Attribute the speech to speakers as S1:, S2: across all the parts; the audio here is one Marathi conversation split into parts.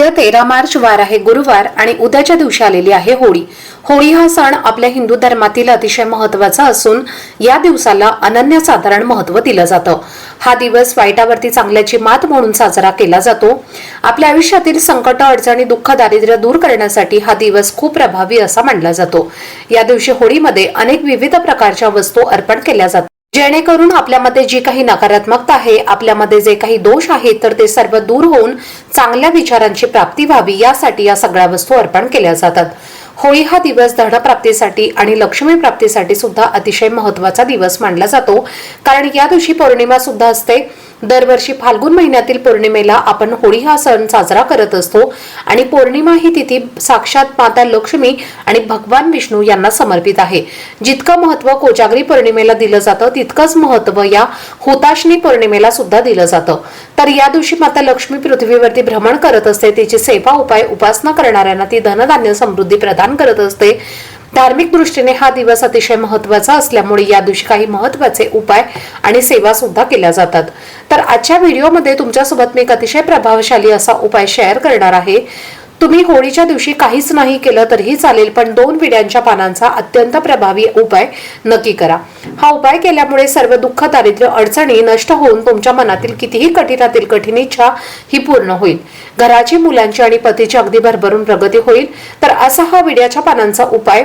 S1: उद्या तेरा मार्च वार आहे गुरुवार आणि उद्याच्या दिवशी आलेली आहे होळी. होळी हा सण आपल्या हिंदू धर्मातील अतिशय महत्त्वाचा असून या दिवसाला अनन्यसाधारण महत्त्व दिलं जातं. हा दिवस वाईटावरती चांगल्याची मात म्हणून साजरा केला जातो. आपल्या आयुष्यातील संकट अडचणी दुःख दारिद्र्य दूर करण्यासाठी हा दिवस खूप प्रभावी असा मानला जातो. या दिवशी होळीमध्ये अनेक विविध प्रकारच्या वस्तू अर्पण केल्या जातात. जेणेकरून आपल्यामध्ये जी काही नकारात्मकता आहे आपल्यामध्ये जे काही दोष आहेत तर ते सर्व दूर होऊन चांगल्या विचारांची प्राप्ती व्हावी यासाठी या सगळ्या वस्तू अर्पण केल्या जातात. होळी हा दिवस धनप्राप्तीसाठी आणि लक्ष्मी प्राप्तीसाठी सुद्धा अतिशय महत्त्वाचा दिवस मानला जातो. कारण या दिवशी पौर्णिमा सुद्धा असते. दरवर्षी फाल्गुन महिन्यातील पौर्णिमेला आपण होळी हा सण साजरा करत असतो आणि पौर्णिमा ही तिथी साक्षात माता लक्ष्मी आणि भगवान विष्णू यांना समर्पित आहे. जितकं महत्त्व कोजागरी पौर्णिमेला दिलं जातं तितकंच महत्त्व या हुताशनी पौर्णिमेला सुद्धा दिलं जातं. तर या दिवशी माता लक्ष्मी पृथ्वीवरती भ्रमण करत असते. तिची सेवा उपाय उपासना करणाऱ्यांना ती धनधान्य समृद्धी प्रदान करत असते. धार्मिक दृष्टीने हा दिवस अतिशय महत्त्वाचा असल्यामुळे या दिवशी काही महत्त्वाचे उपाय आणि सेवा सुद्धा केल्या जातात. तर आजच्या व्हिडिओमध्ये तुमच्यासोबत मी एक अतिशय प्रभावशाली असा उपाय शेअर करणार आहे. तुम्ही होळीच्या दिवशी काहीच नाही केलं तरीही चालेल पण दोन विड्यांच्या पानांचा अत्यंत प्रभावी उपाय नक्की करा. हा उपाय केल्यामुळे सर्व दुःख दारिद्र्य अडचणी नष्ट होऊन तुमच्या मनातील कितीही कठीणातील कठीण इच्छा ही पूर्ण होईल. घराची मुलांची आणि पतीची अगदी भरभरून प्रगती होईल. तर असा हा विड्याच्या पानांचा उपाय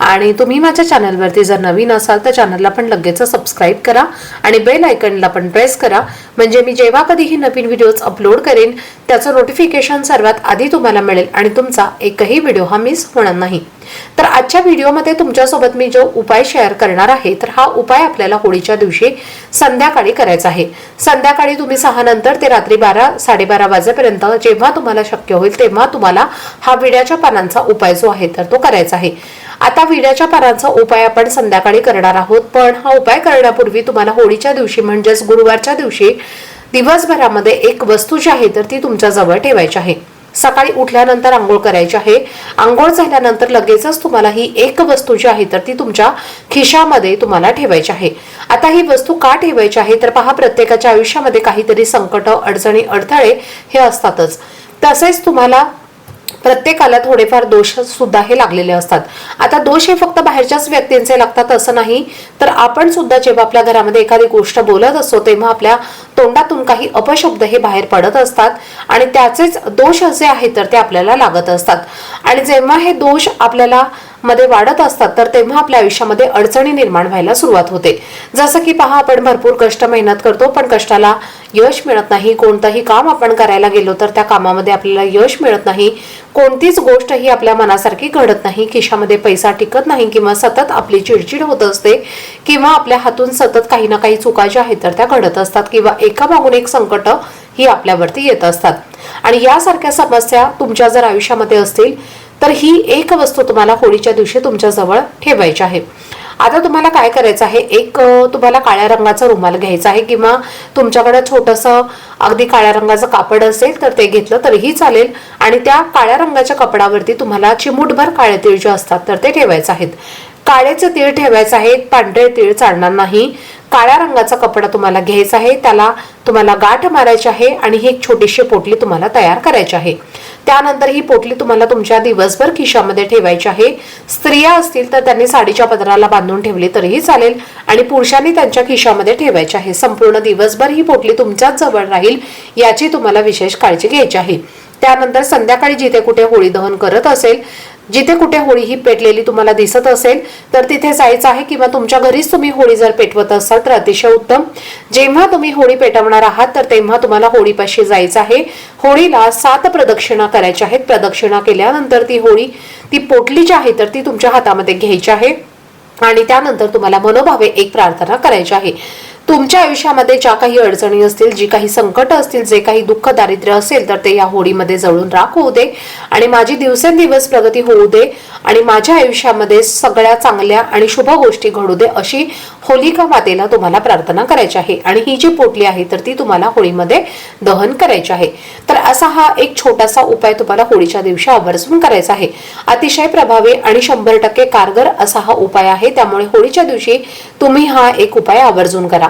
S1: आणि तुम्ही माझ्या चॅनलवरती जर नवीन असाल तर चॅनलला पण लगेच सबस्क्राईब करा आणि बेल आयकनला पण प्रेस करा. म्हणजे मी जेव्हा कधीही नवीन व्हिडिओज अपलोड करेन त्याचं नोटिफिकेशन सर्वात आधी तुम्हाला मिळेल आणि तुमचा एकही व्हिडिओ हा मिस होणार नाही. तर आजच्या व्हिडिओमध्ये तुमच्यासोबत मी जो उपाय शेअर करणार आहे तर हा उपाय आपल्याला होळीच्या दिवशी संध्याकाळी करायचा आहे. संध्याकाळी तुम्ही सहा नंतर ते रात्री बारा साडेबारा वाजेपर्यंत जेव्हा तुम्हाला शक्य होईल तेव्हा तुम्हाला हा विड्याच्या पानांचा उपाय जो आहे तर तो करायचा आहे. आता विड्याच्या पानांचा उपाय आपण संध्याकाळी करणार आहोत. पण हा उपाय करण्यापूर्वी तुम्हाला होळीच्या दिवशी म्हणजेच गुरुवारच्या दिवशी दिवसभरामध्ये एक वस्तू जी आहे तर ती तुमच्याजवळ ठेवायची आहे. सकाळी उठल्यानंतर आंघोळ करायची आहे. आंघोळ झाल्यानंतर लगेचच तुम्हाला ही एक वस्तू जी आहे तर ती तुमच्या खिशामध्ये तुम्हाला ठेवायची आहे. आता ही वस्तू का ठेवायची आहे तर पहा प्रत्येकाच्या आयुष्यामध्ये काहीतरी संकट अडचणी अडथळे हे असतातच. तसेच तुम्हाला प्रत्येकाला थोडेफार दोष सुद्धा हे लागलेले असतात. आता दोष हे फक्त बाहेरच्याच व्यक्तींचे लागतात असं नाही. तर आपण सुद्धा जेव्हा आपल्या घरामध्ये एखादी गोष्ट बोलत असतो तेव्हा आपल्या तोंडातून काही अपशब्द हे बाहेर पडत असतात आणि त्याचेच दोष असे आहेत तर ते आपल्याला लागत असतात. आणि जेव्हा हे दोष आपल्याला मध्ये वाढत असतात तर तेव्हा आपल्या आयुष्यामध्ये अडचणी निर्माण व्हायला सुरुवात होते. जसं की पहा आपण भरपूर कष्ट मेहनत करतो पण कष्टाला यश मिळत नाही. कोणतंही काम आपण करायला गेलो तर त्या कामामध्ये आपल्याला यश मिळत नाही. कोणतीच गोष्ट ही आपल्या मनासारखी घडत नाही. खिशामध्ये पैसा टिकत नाही किंवा सतत आपली चिडचिड होत असते किंवा आपल्या हातून सतत काही ना काही चुका ज्या आहेत तर त्या घडत असतात किंवा एका मागून एक संकट ही आपल्यावरती येत असतात. आणि यासारख्या समस्या तुमच्या जर आयुष्यामध्ये असतील तर ही एक वस्तू तुम्हाला होळीच्या दिवशी तुमच्या जवळ ठेवायची आहे. आता तुम्हाला काय करायचं आहे? एक तुम्हाला काळ्या रंगाचा रुमाल घ्यायचा आहे किंवा तुमच्याकडे छोटंसं अगदी काळ्या रंगाचं कापड असेल तर ते घेतलं तरीही चालेल. आणि त्या काळ्या रंगाच्या कपडावरती तुम्हाला चिमूटभर काळे तीळ जे असतात तर ते ठेवायचे आहेत. काळेचे तीळ ठेवायचे आहेत पांढरे तीळ चालणार नाही. काळ्या रंगाचा कपडा तुम्हाला घ्यायचा आहे त्याला तुम्हाला गाठ मारायची आहे आणि ही एक छोटीशी पोटली तुम्हाला तयार करायची आहे. त्यानंतर ही पोटली तुम्हाला तुमच्या दिवसभर खिशामध्ये ठेवायची आहे. स्त्रिया असतील तर त्यांनी साडीच्या पदराला बांधून ठेवली तरीही चालेल आणि पुरुषांनी त्यांच्या खिशामध्ये ठेवायची आहे. संपूर्ण दिवसभर ही पोटली तुमच्याच जवळ राहील याची तुम्हाला विशेष काळजी घ्यायची आहे. त्यानंतर संध्याकाळी जिथे कुठे होळी दहन करत असेल जिथे कुठे होळी ही पेटलेली तुम्हाला दिसत असेल तर तिथे जायचं आहे किंवा तुमच्या घरीच तुम्ही होळी जर पेटवत असाल तर अतिशय उत्तम. जेव्हा तुम्ही होळी पेटवणार आहात तर तेव्हा तुम्हाला होळीपाशी जायचं आहे. होळीला सात प्रदक्षिणा करायच्या आहेत. प्रदक्षिणा केल्यानंतर ती होळी ती पोटली जी आहे तर ती तुमच्या हातामध्ये घ्यायची आहे. आणि त्यानंतर तुम्हाला मनोभावे एक प्रार्थना करायची आहे. तुमच्या आयुष्यामध्ये ज्या काही अडचणी असतील जी काही संकट असतील जे काही दुःख दारिद्र्य असेल तर ते या होळीमध्ये जळून राख होऊ दे. आणि माझी दिवसेंदिवस प्रगती होऊ दे. आणि माझ्या आयुष्यामध्ये सगळ्या चांगल्या आणि शुभ गोष्टी घडू दे अशी होलिका मातेला तुम्हाला प्रार्थना करायची आहे. आणि ही जी पोटली आहे तर ती तुम्हाला होळीमध्ये दहन करायची आहे. तर असा हा एक छोटासा उपाय तुम्हाला होळीच्या दिवशी आवर्जून करायचा आहे. अतिशय प्रभावी आणि शंभर टक्के कारगर असा हा उपाय आहे. त्यामुळे होळीच्या दिवशी तुम्ही हा एक उपाय आवर्जून करा.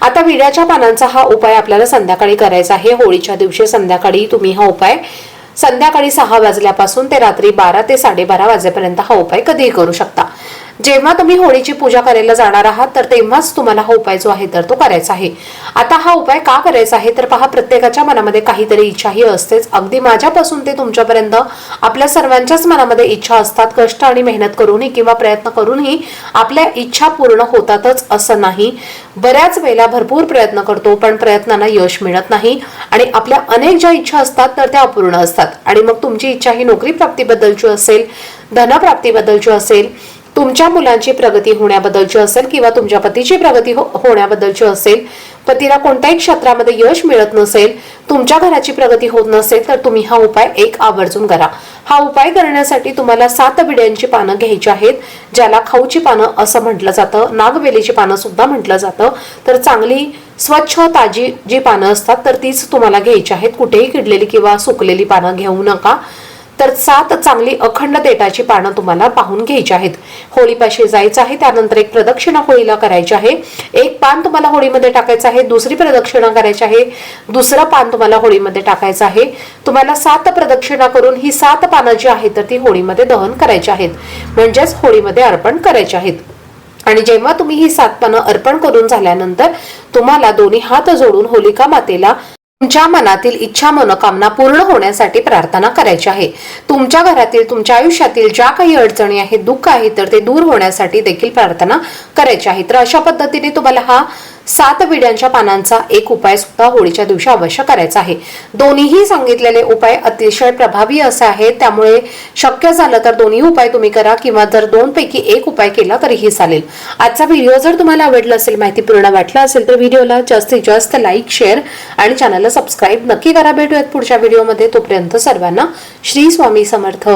S1: आता विड्याच्या पानांचा हा उपाय आपल्याला संध्याकाळी करायचा आहे. होळीच्या दिवशी संध्याकाळी तुम्ही हा उपाय संध्याकाळी सहा वाजल्यापासून ते रात्री बारा ते साडेबारा वाजेपर्यंत हा उपाय कधीही करू शकता. जेव्हा तुम्ही होळीची पूजा करायला जाणार आहात तर तेव्हाच तुम्हाला हा उपाय जो आहे तर तो करायचा आहे. आता हा उपाय का करायचा आहे तर पहा प्रत्येकाच्या मनामध्ये काहीतरी इच्छाही असतेच. अगदी माझ्यापासून ते तुमच्यापर्यंत आपल्या सर्वांच्याच मनामध्ये इच्छा असतात. कष्ट आणि मेहनत करूनही किंवा प्रयत्न करूनही आपल्या इच्छा पूर्ण होतातच असं नाही. बऱ्याच वेळेला भरपूर प्रयत्न करतो पण प्रयत्नांना यश मिळत नाही. आणि आपल्या अनेक ज्या इच्छा असतात तर त्या अपूर्ण असतात. आणि मग तुमची इच्छा ही नोकरी प्राप्तीबद्दलची असेल धनप्राप्तीबद्दलची असेल तुमच्या मुलांची प्रगती होण्याबद्दलची असेल किंवा तुमच्या पतीची प्रगती हो- होण्याबद्दलची असेल पतीला कोणत्याही क्षेत्रामध्ये यश मिळत नसेल तुमच्या घराची प्रगती होत नसेल तर तुम्ही हा उपाय एक आवर्जून करा. हा उपाय करण्यासाठी तुम्हाला सात बिड्यांची पानं घ्यायची आहेत ज्याला खाऊची पानं असं म्हटलं जातं नागवेलीची पानं सुद्धा म्हटलं जातं. तर चांगली स्वच्छ ताजी जी पानं असतात तर तीच तुम्हाला घ्यायची आहेत. कुठेही किडलेली किंवा सुकलेली पानं घेऊ नका. तर सात चांगली अखंड देठाची पानं तुम्हाला पाहून घ्यायची आहेत. होळीपाशी जायचं आहे त्यानंतर एक प्रदक्षिणा होळीला करायची आहे. एक पान तुम्हाला होळीमध्ये टाकायचं आहे दुसरी प्रदक्षिणा करायची आहे दुसरं पान तुम्हाला होळीमध्ये टाकायचं आहे. तुम्हाला सात प्रदक्षिणा करून ही सात पानं जी आहेत तर ती होळीमध्ये दहन करायची आहेत. म्हणजेच होळीमध्ये अर्पण करायचे आहेत. आणि जेव्हा तुम्ही ही सात पानं अर्पण करून झाल्यानंतर तुम्हाला दोन्ही हात जोडून होलिका मातेला तुमच्या मनातील इच्छा मनोकामना पूर्ण होण्यासाठी प्रार्थना करायची आहे. तुमच्या घरातील तुमच्या आयुष्यातील ज्या काही अडचणी आहेत दुःख आहे तर ते दूर होण्यासाठी देखील प्रार्थना करायची आहे. तर अशा पद्धतीने तुम्हाला हा सात विड्यांच्या पानांचा एक उपाय सुद्धा होळीच्या दिवशी अवश्य करायचा आहे. दोन्हीही सांगितलेले उपाय अतिशय प्रभावी असे आहेत. त्यामुळे शक्य झालं तर दोन्ही उपाय तुम्ही करा किंवा जर दोन पैकी एक उपाय केला तरीही चालेल. आजचा व्हिडिओ जर तुम्हाला आवडला असेल माहिती पूर्ण वाटला असेल तर व्हिडिओला जास्तीत जास्त लाईक शेअर आणि चॅनलला सबस्क्राईब नक्की करा. भेटूयात पुढच्या व्हिडिओमध्ये. तोपर्यंत सर्वांना श्री स्वामी समर्थ.